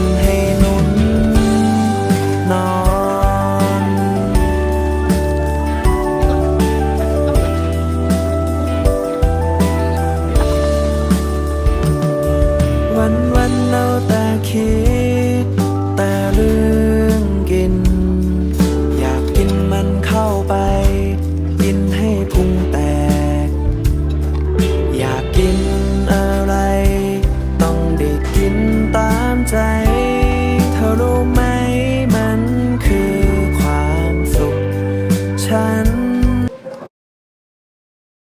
น ใจ เธอรู้ไหมมันคือความสุข ฉัน